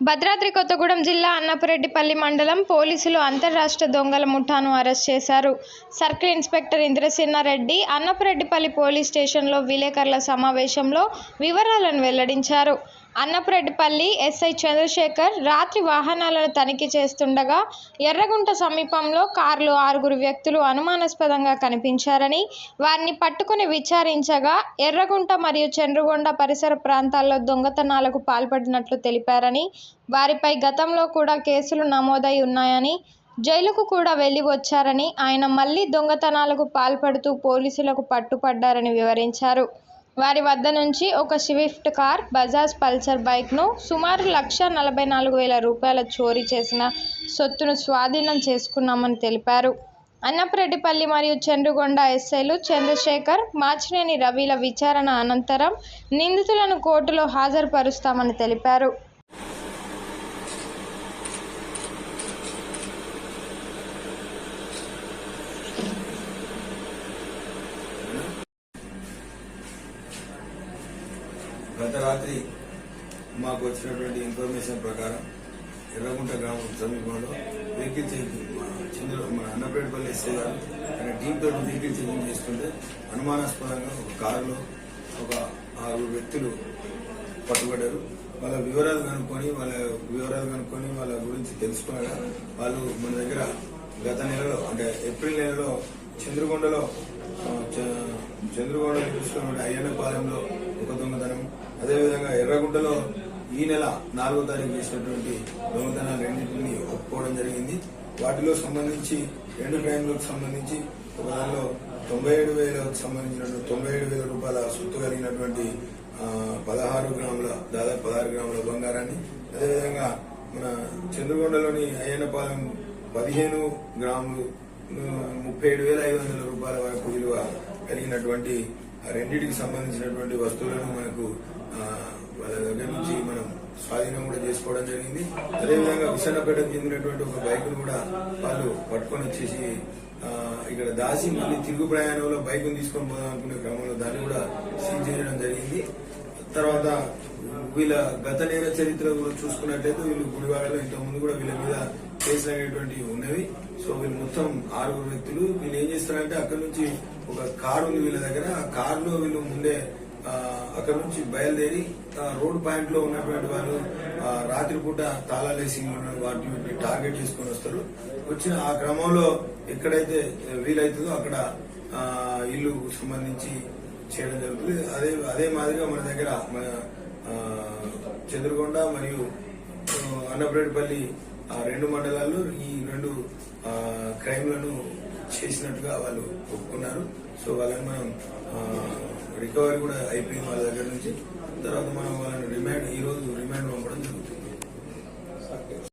భద్రాద్రి కొత్తగూడెం జిల్లా అన్నపరెడ్డిపల్లి మండలం పోలీసులు అంతర్రాష్ట్ర దొంగల ముఠాను అరెస్ట్ చేశారు. Circle inspector Indrasenareddy Annapureddypalli police స్టేషన్లో విలేకరుల సమావేశంలో వివరాలను వెల్లడించారు. అన్నప్రెడ్డిపల్లి ఎస్ఐ చంద్రశేఖర్ రాత్రి వాహనాలను తనిఖీ చేస్తుండగా ఎర్రగుంట సమీపంలో కారులో ఆరుగురు వ్యక్తులు అనుమానాస్పదంగా కనిపించారని వారిని పట్టుకుని విచారించగా ఎర్రగుంట మరియు చంద్రగొండ పరిసర ప్రాంతాల్లో దొంగతనాలకు పాల్పడినట్లు తెలిపారని వారిపై గతంలో కూడా కేసులు నమోదై ఉన్నాయని జైలుకు కూడా వెళ్ళి వచ్చారని ఆయన మళ్ళీ దొంగతనాలకు పాల్పడుతూ పోలీసులకు పట్టుపడ్డారని వివరించారు. వారి వద్ద నుంచి ఒక స్విఫ్ట్ కార్ బజాజ్ పల్సర్ బైక్ను సుమారు లక్ష నలభై నాలుగు వేల రూపాయల చోరీ చేసిన సొత్తును స్వాధీనం చేసుకున్నామని తెలిపారు. అన్నపరెడ్డిపల్లి మరియు చంద్రగొండ ఎస్ఐలు చంద్రశేఖర్ మాచినేని రవిల విచారణ అనంతరం నిందితులను కోర్టులో హాజరుపరుస్తామని తెలిపారు. గత రాత్రి మాకు వచ్చినటువంటి ఇన్ఫర్మేషన్ ప్రకారం ఎర్రగుంట గ్రామం సమీపంలో వెహికల్ చెకింగ్ మా చంద్ర మన అన్నపేటపల్లి ఎస్ఐ గారు ఆయన టీంతో తోటి వెహికల్ చెకింగ్ చేస్తుంటే అనుమానాస్పదంగా ఒక కారులో ఒక ఆరుగురు వ్యక్తులు పట్టుబడ్డారు. వాళ్ళ వివరాలు కనుక్కొని వాళ్ళ వివరాలు కనుక్కొని వాళ్ళ గురించి తెలుసుకునగా వాళ్ళు మన దగ్గర గత నెలలో అంటే ఏప్రిల్ నెలలో చంద్రగొండలో చ- చంద్రగొండ చూసుకున్న అయ్యన్నపాలెంలో ఒక దొంగతనం. అదేవిధంగా ఎర్రగుంటలో ఈ నెల నాలుగో తారీఖు చేసినటువంటి దొంగతనాలు రెండింటిని ఒప్పుకోవడం జరిగింది. వాటిలో సంబంధించి రెండు క్రైమ్లకు సంబంధించి ఒక దానిలో తొంభై ఏడు వేలకు సంబంధించినటువంటి తొంభై ఏడు వేల రూపాయల సొత్తు కలిగినటువంటి పదహారు గ్రాముల దాదాపు పదహారు గ్రాముల బంగారాన్ని. అదేవిధంగా మన చంద్రగొండలోని అయ్యన్నపాలెం పదిహేను గ్రాములు ముప్పై ఏడు వేల ఐదు వందల రూపాయల వరకు విలువ కలిగినటువంటి రెండింటికి సంబంధించినటువంటి వస్తువులను మనకు వాళ్ళ దగ్గర నుంచి మనం స్వాధీనం కూడా చేసుకోవడం జరిగింది. అదేవిధంగా విశాఖపేటకు చెందినటువంటి ఒక బైక్ను కూడా వాళ్ళు పట్టుకొని వచ్చేసి ఇక్కడ దాసి మళ్ళీ తిరుగు ప్రయాణంలో బైక్ను తీసుకొని పోదాం అనుకునే క్రమంలో దాన్ని కూడా సీజ్ చేయడం జరిగింది. తర్వాత వీళ్ళ గత నేర చరిత్ర కూడా చూసుకున్నట్లయితే వీళ్ళు గుడివాడలో ఇంతకు ముందు కూడా వీళ్ళ మీద కేసులు అనేటువంటివి ఉన్నవి సో వీళ్ళు మొత్తం ఆరుగురు వ్యక్తులు. వీళ్ళు ఏం చేస్తారంటే అక్కడ నుంచి ఒక కారు ఉంది వీళ్ళ దగ్గర. ఆ కారులో వీళ్ళు ముందే అక్కడ నుంచి బయలుదేరి ఆ, రోడ్ పాయింట్లో ఉన్నటువంటి వాళ్ళు రాత్రిపూట తాళాలేసి ఉన్న వాటిని టార్గెట్ చేసుకుని వస్తారు. వచ్చిన ఆ క్రమంలో ఎక్కడైతే వీలైతుందో అక్కడ ఇల్లు సంబంధించి చేయడం జరుగుతుంది. అదే అదే మాదిరిగా మన దగ్గర మన చంద్రగొండ మరియు ఆ, అన్నపరెడ్డిపల్లి రెండు మండలాల్లో ఈ రెండు క్రైమ్లను చేసినట్టుగా వాళ్ళు ఒప్పుకున్నారు. సో వాళ్ళని మనం రికవరీ కూడా అయిపోయింది వాళ్ళ దగ్గర నుంచి. తర్వాత మనం వాళ్ళని రిమాండ్ ఈ రోజు రిమాండ్ పంపడం జరుగుతుంది.